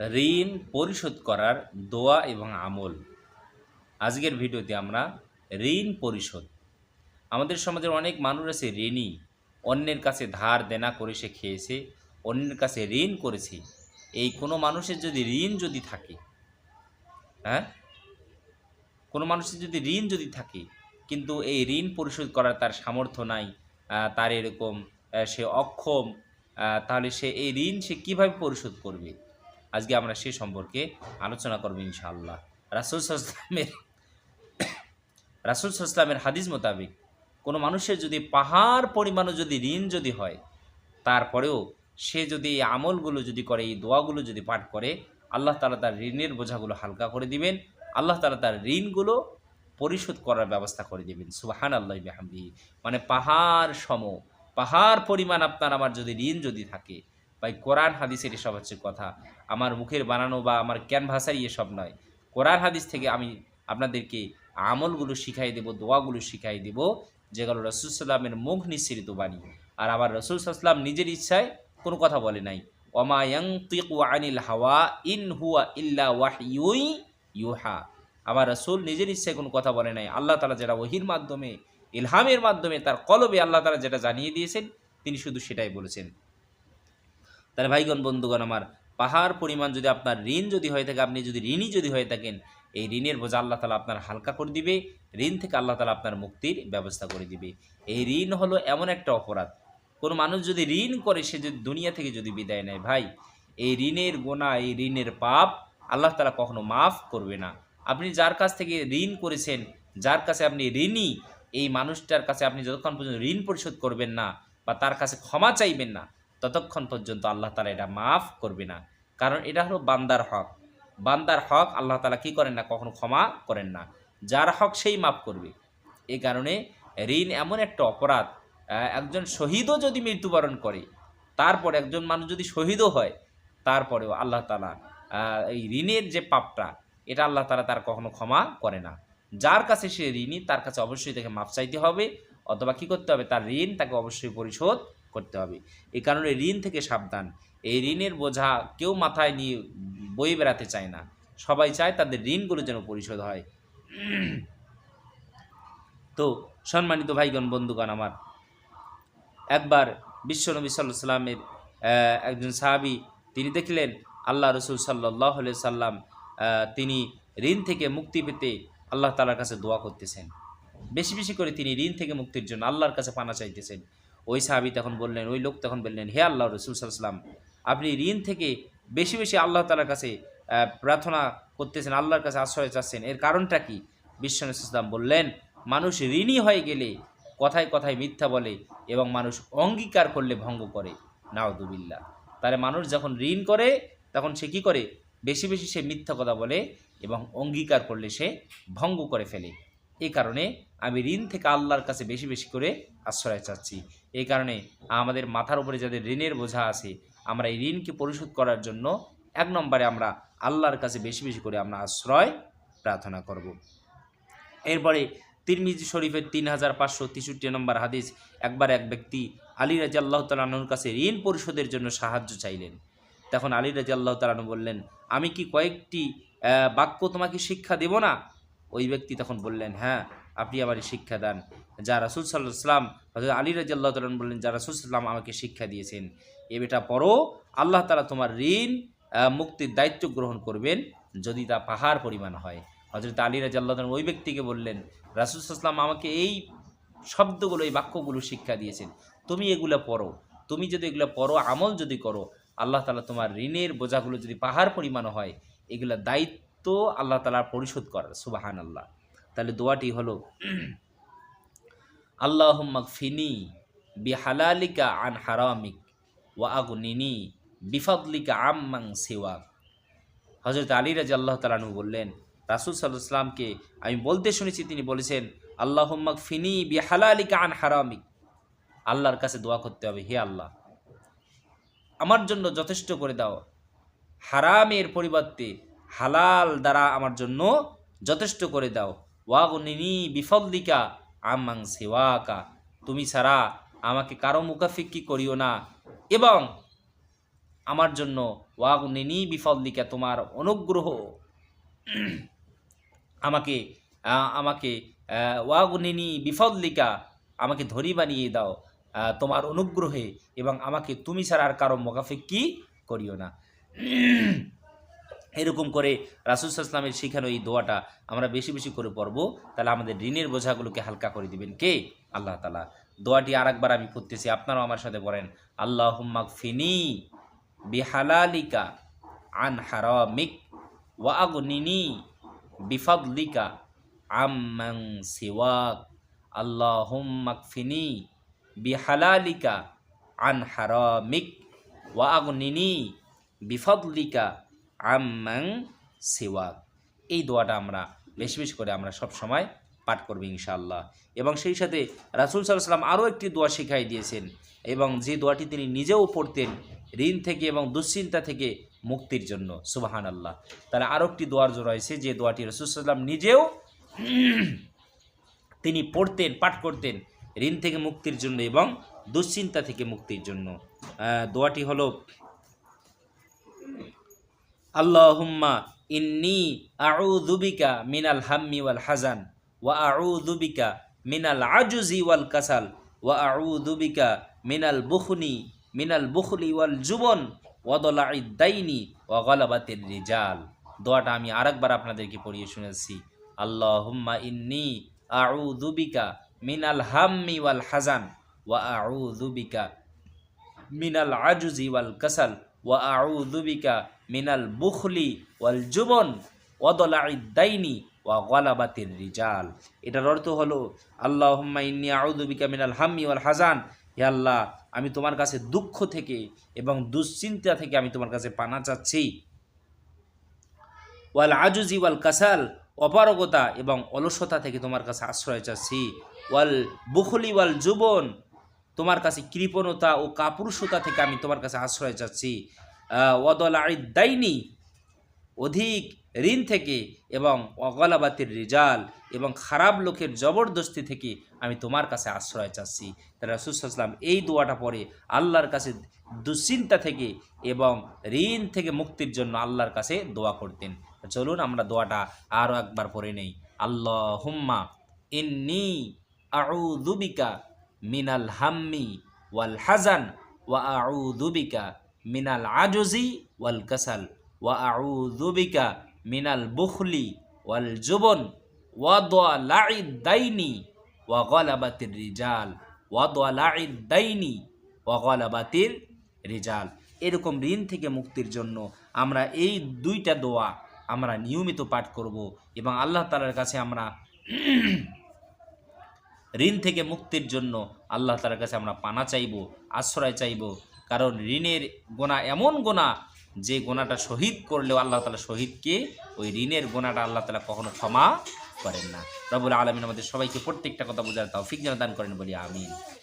ঋণ পরিশোধ করার দোয়া এবং আমল। আজকের ভিডিওতে আমরা ঋণ পরিশোধ। আমাদের সমাজের অনেক মানুষ আছে ঋণী। অন্যের কাছে ধার দেনা করে সে খেয়েছে, অন্যের কাছে ঋণ করেছে। এই কোনো মানুষের যদি ঋণ যদি থাকে হ্যাঁ? কোনো মানুষের যদি ঋণ যদি থাকে, কিন্তু এই ঋণ পরিশোধ করার তার সামর্থ্য নাই তার এরকম সে অক্ষম তাহলে সে এই ঋণ সে কীভাবে পরিশোধ করবে? আজকে আমরা সে সম্পর্কে আলোচনা করব ইনশাআল্লাহ। রাসুল সাল্লামের রাসুল সাল্লামের হাদিস মোতাবেক কোনো মানুষের যদি পাহাড় পরিমাণও যদি ঋণ যদি হয়, তারপরেও সে যদি এই আমলগুলো যদি করে, এই দোয়াগুলো যদি পাঠ করে, আল্লাহ তালা তার ঋণের বোঝাগুলো হালকা করে দিবেন। আল্লাহ তালা তার ঋণগুলো পরিশোধ করার ব্যবস্থা করে দেবেন। সুবাহান আল্লাহ বিহামদি মানে পাহাড় সম পাহাড় পরিমাণ আপনার আমার যদি ঋণ যদি থাকে ভাই, কোরআন হাদিসের এসব হচ্ছে কথা। আমার মুখের বানানো বা আমার ক্যানভাসারই এসব নয়। কোরআন হাদিস থেকে আমি আপনাদেরকে আমলগুলো শিখাই দেব, দোয়াগুলো শিখাই দেব, যেগুলো রসুল সাল্লামের মুখ নিঃসৃত বাণী। আর আমার রসুল সাল্লাম নিজের ইচ্ছায় কোনো কথা বলে নাই। অমায়ং তিকু আনিল হাওয়া ইন হুয়া ইল্লা ওয়াহিউই ইউহা। আমার রসুল নিজের ইচ্ছায় কোনো কথা বলে নাই। আল্লাহ তালা যেটা ওহির মাধ্যমে, ইলহামের মাধ্যমে তার কলবে আল্লাহ তালা যেটা জানিয়ে দিয়েছেন, তিনি শুধু সেটাই বলেছেন। তাহলে ভাইগণ, বন্ধুগণ, আমার পাহাড় পরিমাণ যদি আপনার ঋণ যদি হয়ে থাকে, আপনি যদি ঋণই যদি হয়ে থাকেন, এই ঋণের বোঝা আল্লাহ তালা আপনার হালকা করে দিবে, ঋণ থেকে আল্লাহ তালা আপনার মুক্তির ব্যবস্থা করে দিবে। এই ঋণ হলো এমন একটা অপরাধ। কোনো মানুষ যদি ঋণ করে, সে যদি দুনিয়া থেকে যদি বিদায় নেয়, ভাই, এই ঋণের গোনা, এই ঋণের পাপ আল্লাহ তালা কখনো মাফ করবে না। আপনি যার কাছ থেকে ঋণ করেছেন, যার কাছে আপনি ঋণী, এই মানুষটার কাছে আপনি যতক্ষণ পর্যন্ত ঋণ পরিশোধ করবেন না বা তার কাছে ক্ষমা চাইবেন না ততক্ষণ পর্যন্ত আল্লাহ তালা এটা মাফ করবে না। কারণ এটা হলো বান্দার হক। বান্দার হক আল্লাহ তালা কি করেন না? কখনো ক্ষমা করেন না। যার হক সেই মাফ করবে। এই কারণে ঋণ এমন একটা অপরাধ একজন শহীদও যদি মৃত্যুবরণ করে, তারপর একজন মানুষ যদি শহীদও হয়, তারপরেও আল্লাহ তালা এই ঋণের যে পাপটা, এটা আল্লাহ তালা তার কখনো ক্ষমা করে না। যার কাছে সে ঋণী, তার কাছে অবশ্যই তাকে মাপ চাইতে হবে, অথবা কী করতে হবে? তার ঋণ তাকে অবশ্যই পরিশোধ করতে হবে। এই কারণে ঋণ থেকে সাবধান। এই ঋণের বোঝা কেউ মাথায় নিয়ে বয়ে বেড়াতে চায় না। সবাই চায় তাদের ঋণগুলো যেন পরিশোধ হয়। তো সম্মানিত ভাইগণ, বন্ধুগণ আমার, একবার বিশ্বনবী সাল্লাহ সাল্লামের একজন সাহাবি তিনি দেখলেন আল্লাহ রসুল সাল্লাহ সাল্লাম তিনি ঋণ থেকে মুক্তি পেতে আল্লাহ তালার কাছে দোয়া করতেছেন। বেশি বেশি করে তিনি ঋণ থেকে মুক্তির জন্য আল্লাহর কাছে পানা চাইতেছেন। ওই সাহাবি তখন বললেন, ওই লোক তখন বললেন, হে আল্লাহ রসুল সাল্লাম আপনি ঋণ থেকে বেশি বেশি আল্লাহ তালার কাছে প্রার্থনা করতেছেন, আল্লাহর কাছে আশ্রয় চাচ্ছেন, এর কারণটা কি? বিশ্বনবী ইসলাম বললেন, মানুষ ঋণী হয়ে গেলে কথায় কথায় মিথ্যা বলে এবং মানুষ অঙ্গীকার করলে ভঙ্গ করে নাওদুবিল্লা তাহলে মানুষ যখন ঋণ করে, তখন সে কী করে? বেশি বেশি সে মিথ্যা কথা বলে এবং অঙ্গীকার করলে সে ভঙ্গ করে ফেলে। এই কারণে আমি ঋণ থেকে আল্লাহর কাছে বেশি বেশি করে আশ্রয় চাচ্ছি। এই কারণে আমাদের মাথার উপরে যাদের ঋণের বোঝা আছে, আমরা এই ঋণকে পরিশোধ করার জন্য এক নম্বরে আমরা আল্লাহর কাছে বেশি বেশি করে আমরা আশ্রয় প্রার্থনা করব। এরপরে তিরমিজি শরীফের তিন হাজার পাঁচশো তেষট্টি নম্বর হাদিস, একবার এক ব্যক্তি আলী রাজি আল্লাহ তালানুর কাছে ঋণ পরিশোধের জন্য সাহায্য চাইলেন। তখন আলী রাজি আল্লাহ তালানু বললেন, আমি কি কয়েকটি বাক্য তোমাকে শিক্ষা দেব না? ওই ব্যক্তি তখন বললেন হ্যাঁ আপনি আমার শিক্ষা দেন। যা রাসুল সাল্লাহ হজরত আলী রাজি আল্লাহ তালান বললেন, যা রাসুল সাল্লাম আমাকে শিক্ষা দিয়েছেন, এ বেটা পরও আল্লাহ তালা তোমার ঋণ মুক্তির দায়িত্ব গ্রহণ করবেন, যদি তা পাহাড় পরিমাণ হয়। হজরত আলী রাজি আল্লাহ ওই ব্যক্তিকে বললেন, রাসুল সাল্লাম আমাকে এই শব্দগুলো, এই বাক্যগুলো শিক্ষা দিয়েছেন। তুমি এগুলো পড়ো, তুমি যদি এগুলো পড়ো, আমল যদি করো, আল্লাহ তালা তোমার ঋণের বোঝাগুলো যদি পাহাড় পরিমাণ হয়, এগুলো দায়িত্ব আল্লাহ তালা পরিশোধ করার সুবাহান আল্লাহ তাহলে দোয়াটি হলো আল্লাহ ফিনি বিহালালিকা আন হারামিক ওয়া আগুনিনি বিফাদলিকা আম্মাং সেওয়াক। হজরত আলী রাজি আল্লাহ তালানু বললেন, রাসুল সাল্লাহ আমি বলতে শুনেছি, তিনি বলেছেন আল্লাহ ফিনি বিহালালিকা আন হারামিক। আল্লাহর কাছে দোয়া করতে হবে, হে আল্লাহ, আমার জন্য যথেষ্ট করে দাও। হারামের পরিবর্তে হালাল দ্বারা আমার জন্য যথেষ্ট করে দাও। ওয়াগনিনি বিফদ্দিকা আমাং সেওয়াকা। তুমি ছাড়া আমাকে কারও মুখাফিক্কি করিও না। এবং আমার জন্য ওয়াগনিনি বিফল্লিকা তোমার অনুগ্রহ। আমাকে আমাকে ওয়াগনিনি বিফল্লিকা আমাকে ধরি বানিয়ে দাও তোমার অনুগ্রহে। এবং আমাকে তুমি ছাড়া আর কারও মোকাফেক্কি করিও না। এরকম করে রাসুল ইসলামের শেখানো এই দোয়াটা আমরা বেশি বেশি করে পড়ব। তাহলে আমাদের ঋণের বোঝাগুলোকে হালকা করে দিবেন কে? আল্লাহ তালা দোয়াটি আরেকবার আমি পড়তেছি, আপনারাও আমার সাথে পড়েন। আল্লাহ ফিনি বিহালালিকা আন হারামিক ওয়া আগনিনি বিফাদলিকা আম্মাং সিওয়াক। আল্লাহুম্মাক ফিনি বিহালালিকা আন হারামিক ওয়া আগনিনি বিফাদলিকা আম্মাং সিওয়াক। এই দোয়াটা আমরা বেশি বেশি করে আমরা সব সময় পাঠ করব ইনশাআল্লাহ। এবং সেই সাথে রাসুল সাল্লাম আরও একটি দোয়া শিখাই দিয়েছেন এবং যে দোয়াটি তিনি নিজেও পড়তেন ঋণ থেকে এবং দুশ্চিন্তা থেকে মুক্তির জন্য সুবাহান আল্লাহ তাহলে আরও একটি দোয়ার জো রয়েছে যে দোয়াটি রসুল সাল্লাম নিজেও তিনি পড়তেন, পাঠ করতেন ঋণ থেকে মুক্তির জন্য এবং দুশ্চিন্তা থেকে মুক্তির জন্য। দোয়াটি হলো আল্লাহুম্মা ইন্নি আউযুবিকা মিনাল হাম্মি ওয়াল হাজান, ওয়া আউযুবিকা মিনাল আজুজি ওয়াল কাসাল, ওয়া আউযুবিকা মিনাল বুখনি, মিনাল বুখলি ওয়াল জুবন ওয়াদলাঈদ দাইনি, ওয়া গলাবাতির রিজাল। দোয়াটা আমি আরেকবার আপনাদেরকে পড়িয়ে শুনেছি। আল্লাহুম্মা ইন্নি আউযুবিকা মিনাল হাম্মি ওয়াল হাজান, ওয়া আউযুবিকা মিনাল আজুজি ওয়াল কাসাল ওয়া আউযু বিকা মিনাল বুখলি ওয়াল জুবন ওয়াদলাঈদ দাইনি ওয়া গলাবাতির রিজাল। এটার অর্থ হলো, আল্লাহুম্মা ইন্নী আউযু বিকা মিনাল হাম্মি ওয়াল হাজান। হে আল্লাহ, আমি তোমার কাছে দুঃখ থেকে এবং দুশ্চিন্তা থেকে আমি তোমার কাছে পানা চাচ্ছি। ওয়াল আজুজি ওয়াল কাসাল, অপারগতা এবং অলসতা থেকে তোমার কাছে আশ্রয় চাচ্ছি। ওয়াল বুখলি ওয়াল জুবন তোমার কাছে কৃপণতা ও কাপুরুষতা থেকে আমি তোমার কাছে আশ্রয় চাচ্ছি। ওদল দাইনি অধিক ঋণ থেকে এবং অগলাবাতির রিজাল এবং খারাপ লোকের জবরদস্তি থেকে আমি তোমার কাছে আশ্রয় চাচ্ছি। তারা রাসুসাল্লাম এই দোয়াটা পরে আল্লাহর কাছে দুশ্চিন্তা থেকে এবং ঋণ থেকে মুক্তির জন্য আল্লাহর কাছে দোয়া করতেন। চলুন আমরা দোয়াটা আরও একবার পড়ে নেই। আল্লাহ হুম্মা ইন্নি আউদুবিকা মিনাল হাম্মি ওয়াল হাজান ওয়া আউদুবিকা মিনাল আজুজি ওয়াল কাসাল ওয়া আউদুবিকা মিনাল বুখলি ওয়াল জুবন ওয়া দোয়া লাঈদ দাইনি ওয়া গলাবাতির রিজাল ওয়া দোয়া লাঈদ দাইনি ওয়া গলাবাতির রিজাল। এরকম ঋণ থেকে মুক্তির জন্য আমরা এই দুইটা দোয়া আমরা নিয়মিত পাঠ করব এবং আল্লাহ তালার কাছে আমরা ঋণ থেকে মুক্তির জন্য আল্লাহ তালার কাছে আমরা পানা চাইব, আশ্রয় চাইব। কারণ ঋণের গোনা এমন গোনা যে গোনাটা শহীদ করলেও আল্লাহ তালা শহীদকে ওই ঋণের গোনাটা আল্লাহ তালা কখনো ক্ষমা করেন না। রবুল আলমিন আমাদের সবাইকে প্রত্যেকটা কথা বোঝার তাও ফিক দান করেন বলি, আমিন।